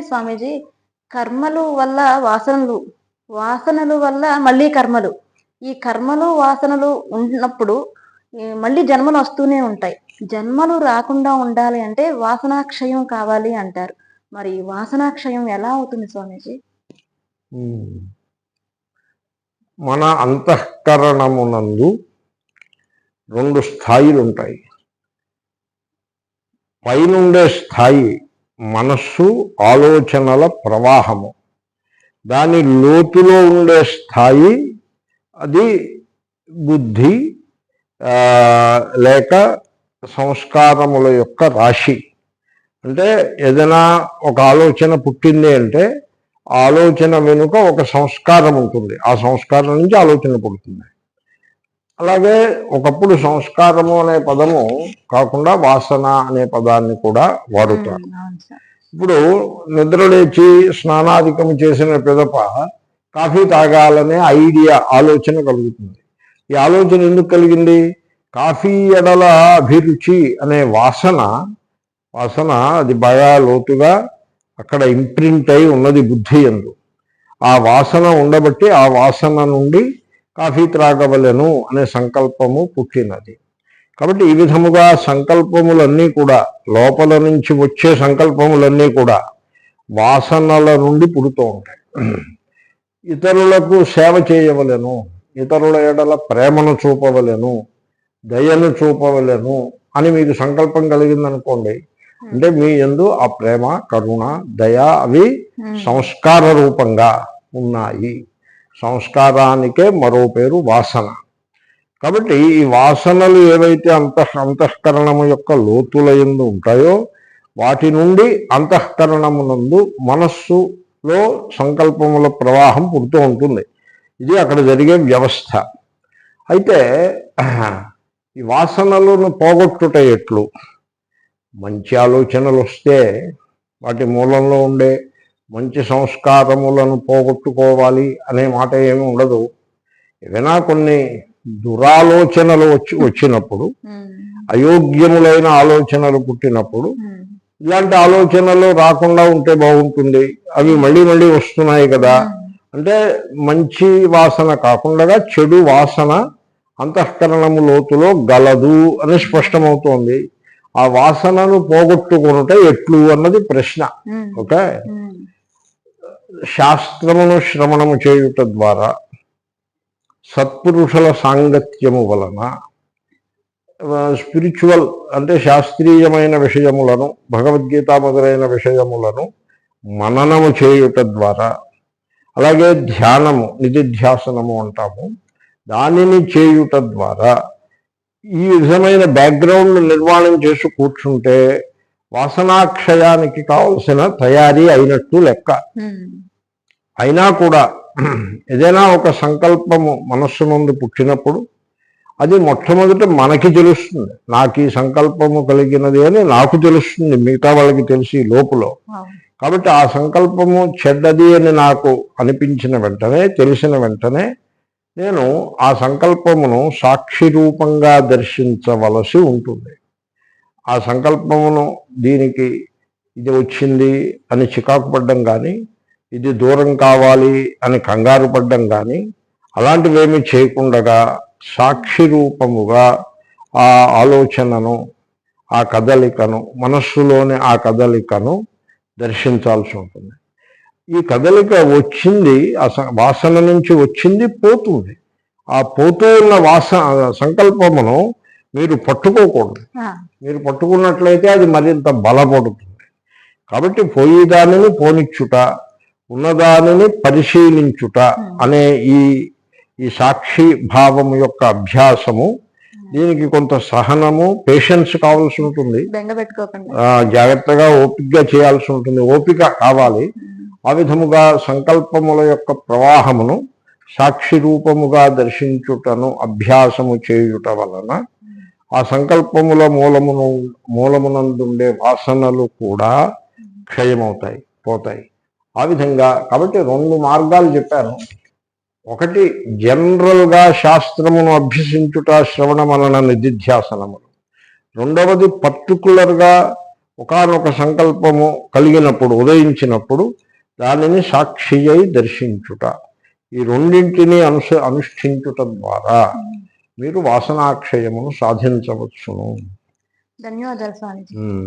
స్వామీజీ కర్మలు వల్ల వాసనలు వాసనలు వల్ల మళ్ళీ కర్మలు. ఈ కర్మలు వాసనలు ఉన్నప్పుడు మళ్ళీ జన్మలు వస్తూనే ఉంటాయి. జన్మలు రాకుండా ఉండాలి అంటే వాసనాక్షయం కావాలి అంటారు. మరి వాసనాక్షయం ఎలా అవుతుంది స్వామీజీ. మన అంతఃకరణమునందు రెండు స్థాయిలు ఉంటాయి పైనుండే స్థాయి మనస్సు ఆలోచనల ప్రవాహము. దాని లోతులో ఉండే స్థాయి అది బుద్ధి లేక సంస్కారముల యొక్క రాశి. అంటే ఏదైనా ఒక ఆలోచన పుట్టింది అంటే ఆలోచన వెనుక ఒక సంస్కారం ఉంటుంది. ఆ సంస్కారం నుంచి ఆలోచన పుడుతుంది. అలాగే ఒకప్పుడు సంస్కారము అనే పదము కాకుండా వాసన అనే పదాన్ని కూడా వాడుతారు. ఇప్పుడు నిద్ర లేచి స్నానాధికం చేసిన పిదప కాఫీ తాగాలనే ఐడియా ఆలోచన కలుగుతుంది. ఈ ఆలోచన ఎందుకు కలిగింది? కాఫీ ఎడల అభిరుచి అనే వాసన వాసన అది బాగా లోతుగా అక్కడ ఇంప్రింట్ అయి ఉన్నది బుద్ధి ఎందు. ఆ వాసన ఉండబట్టి ఆ వాసన నుండి కాఫీ త్రాగవలెను అనే సంకల్పము పుట్టినది. కాబట్టి ఈ విధముగా సంకల్పములన్నీ కూడా లోపల నుంచి వచ్చే సంకల్పములన్నీ కూడా వాసనల నుండి పుడుతూ ఉంటాయి. ఇతరులకు సేవ చేయవలెను ఇతరుల ఎడల ప్రేమను చూపవలెను దయను చూపవలెను అని మీకు సంకల్పం కలిగిందనుకోండి అంటే మీ ఎందు ఆ ప్రేమ కరుణ దయ అవి సంస్కార రూపంగా ఉన్నాయి. సంస్కారానికే మరో పేరు వాసన. కాబట్టి ఈ వాసనలు ఏవైతే అంత అంతఃకరణము యొక్క లోతుల ఎందు ఉంటాయో వాటి నుండి అంతఃకరణమునందు మనస్సులో సంకల్పముల ప్రవాహం పుడుతూ ఉంటుంది. ఇది అక్కడ జరిగే వ్యవస్థ. అయితే ఈ వాసనలను పోగొట్టుట ఎట్లు? మంచి ఆలోచనలు వస్తే వాటి మూలంలో ఉండే మంచి సంస్కారములను పోగొట్టుకోవాలి అనే మాట ఏమి ఉండదు. ఏదైనా కొన్ని దురాలోచనలు వచ్చి వచ్చినప్పుడు అయోగ్యములైన ఆలోచనలు పుట్టినప్పుడు ఇలాంటి ఆలోచనలు రాకుండా ఉంటే బాగుంటుంది. అవి మళ్ళీ మళ్ళీ వస్తున్నాయి కదా. అంటే మంచి వాసన కాకుండా చెడు వాసన అంతఃకరణము లోతులో గలదు అని స్పష్టమవుతోంది. ఆ వాసనను పోగొట్టుకునుట ఎట్లు అన్నది ప్రశ్న. ఓకే? శాస్త్రమును శ్రవణము చేయుట ద్వారా సత్పురుషుల సాంగత్యము వలన స్పిరిచువల్ అంటే శాస్త్రీయమైన విషయములను భగవద్గీత మొదలైన విషయములను మననము చేయుట ద్వారా అలాగే ధ్యానము నిధిధ్యాసనము అంటాము. దానిని చేయుట ద్వారా ఈ విధమైన బ్యాక్గ్రౌండ్ నిర్మాణం చేసి కూర్చుంటే వాసనాక్షయానికి కావలసిన తయారీ అయినట్టు లెక్క. ఉమ్, అయినా కూడా ఏదైనా ఒక సంకల్పము మనస్సు నుండి పుట్టినప్పుడు అది మొట్టమొదట మనకి తెలుస్తుంది. నాకు ఈ సంకల్పము కలిగినది అని నాకు తెలుస్తుంది. మిగతా వాళ్ళకి తెలిసి లోపల. కాబట్టి ఆ సంకల్పము చెడ్డది అని నాకు అనిపించిన వెంటనే తెలిసిన వెంటనే నేను ఆ సంకల్పమును సాక్షి రూపంగా దర్శించవలసి ఉంటుంది. ఆ సంకల్పమును దీనికి ఇది వచ్చింది అని చికాకు పడ్డం కానీ ఇది దూరం కావాలి అని కంగారు పడ్డం కానీ అలాంటివేమీ చేయకుండగా సాక్షి రూపముగా ఆ ఆలోచనను ఆ కదలికను మనస్సులోని ఆ కదలికను దర్శించాల్సి ఉంటుంది. ఈ కదలిక వచ్చింది ఆ స- వాసన నుంచి వచ్చింది పోతుంది. ఆ పోతూ ఉన్న వాస సంకల్పమును మీరు పట్టుకోకూడదు. మీరు పట్టుకున్నట్లయితే అది మరింత బలపడుతుంది. కాబట్టి పోయి దానిని పోనిచ్చుట ఉన్నదానిని పరిశీలించుట అనే ఈ ఈ సాక్షి భావము యొక్క అభ్యాసము దీనికి కొంత సహనము పేషెన్స్ కావాల్సి ఉంటుంది. జాగ్రత్తగా ఓపికగా చేయాల్సి ఉంటుంది. ఓపిక కావాలి. ఆ విధముగా సంకల్పముల యొక్క ప్రవాహమును సాక్షి రూపముగా దర్శించుటను అభ్యాసము చేయుట వలన ఆ సంకల్పముల మూలమును మూలమునందుండే వాసనలు కూడా క్షయమవుతాయి పోతాయి. ఆ విధంగా కాబట్టి రెండు మార్గాలు చెప్పాను. ఒకటి జనరల్గా శాస్త్రమును అభ్యసించుట శ్రవణ మనన నిధిధ్యాసనములు. రెండవది పర్టికులర్గా ఒకనొక సంకల్పము కలిగినప్పుడు ఉదయించినప్పుడు దానిని సాక్షి అయి దర్శించుట. ఈ రెండింటినీ అనుస అనుష్ఠించుట ద్వారా మీరు వాసనాక్షయమును సాధించవచ్చును ధన్యవాదాలు స్వామీజీ ఉమ్.